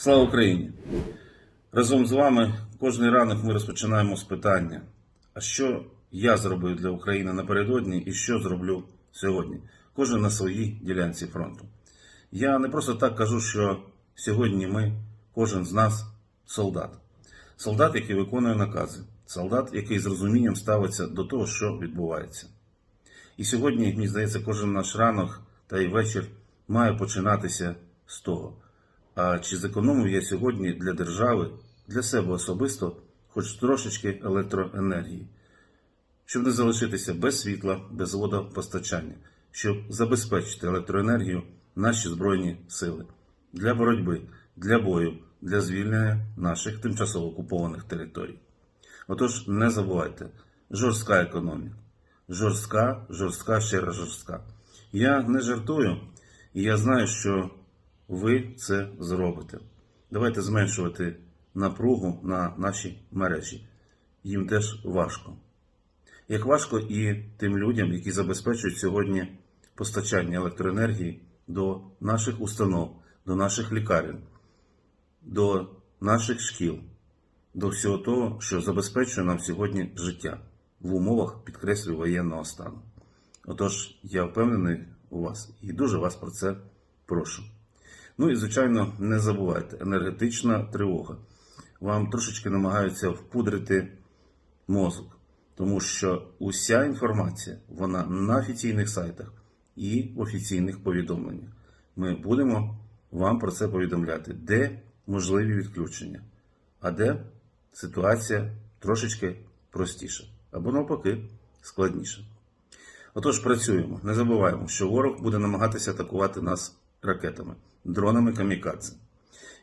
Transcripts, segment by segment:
Слава Україні! Разом з вами кожний ранок ми розпочинаємо з питання: а що я зробив для України напередодні і що зроблю сьогодні? Кожен на своїй ділянці фронту. Я не просто так кажу, що сьогодні ми, кожен з нас, солдат. Солдат, який виконує накази, солдат, який з розумінням ставиться до того, що відбувається. І сьогодні, мені здається, кожен наш ранок та й вечір має починатися з того. А чи зекономив я сьогодні для держави, для себе особисто, хоч трошечки електроенергії, щоб не залишитися без світла, без водопостачання, щоб забезпечити електроенергію наші Збройні сили для боротьби, для бою, для звільнення наших тимчасово окупованих територій. Отож, не забувайте, жорстка економіка. Жорстка, жорстка, ще раз жорстка. Я не жартую, і я знаю, що ви це зробите. Давайте зменшувати напругу на нашій мережі. Їм теж важко. Як важко і тим людям, які забезпечують сьогодні постачання електроенергії до наших установ, до наших лікарень, до наших шкіл, до всього того, що забезпечує нам сьогодні життя в умовах, підкреслюю, воєнного стану. Отож, я впевнений у вас і дуже вас про це прошу. Ну і, звичайно, не забувайте, енергетична тривога. Вам трошечки намагаються впудрити мозок, тому що уся інформація, вона на офіційних сайтах і в офіційних повідомленнях. Ми будемо вам про це повідомляти, де можливі відключення, а де ситуація трошечки простіша, або навпаки складніша. Отож, працюємо. Не забуваємо, що ворог буде намагатися атакувати нас ракетами, дронами камікадзе.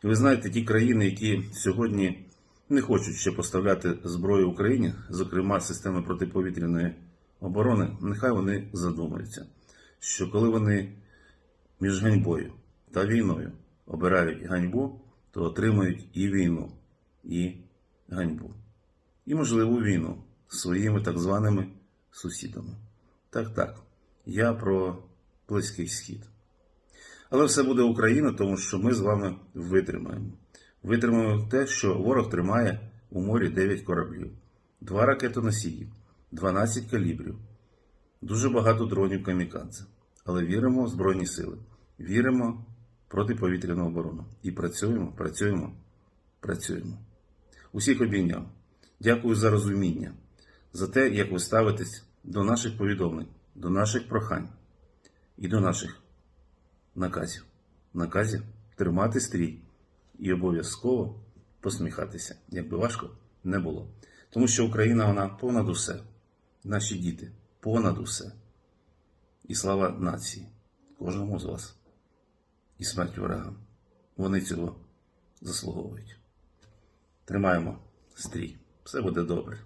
І ви знаєте, ті країни, які сьогодні не хочуть ще поставляти зброю Україні, зокрема системи протиповітряної оборони, нехай вони задумаються, що коли вони між ганьбою та війною обирають ганьбу, то отримують і війну, і ганьбу. І можливу війну з своїми так званими сусідами. Так, так, я про Близький Схід. Але все буде Україна, тому що ми з вами витримаємо. Витримаємо те, що ворог тримає у морі 9 кораблів, 2 ракетоносії, 12 калібрів, дуже багато дронів камікадзе. Але віримо в Збройні сили, віримо протиповітряну оборону. І працюємо, працюємо, працюємо. Усіх обійняв. Дякую за розуміння, за те, як ви ставитесь до наших повідомлень, до наших прохань і до наших наказів. Наказів тримати стрій і обов'язково посміхатися, як би важко не було. Тому що Україна вона понад усе, наші діти понад усе. І слава нації, кожному з вас. І смерть ворогам. Вони цього заслуговують. Тримаємо стрій. Все буде добре.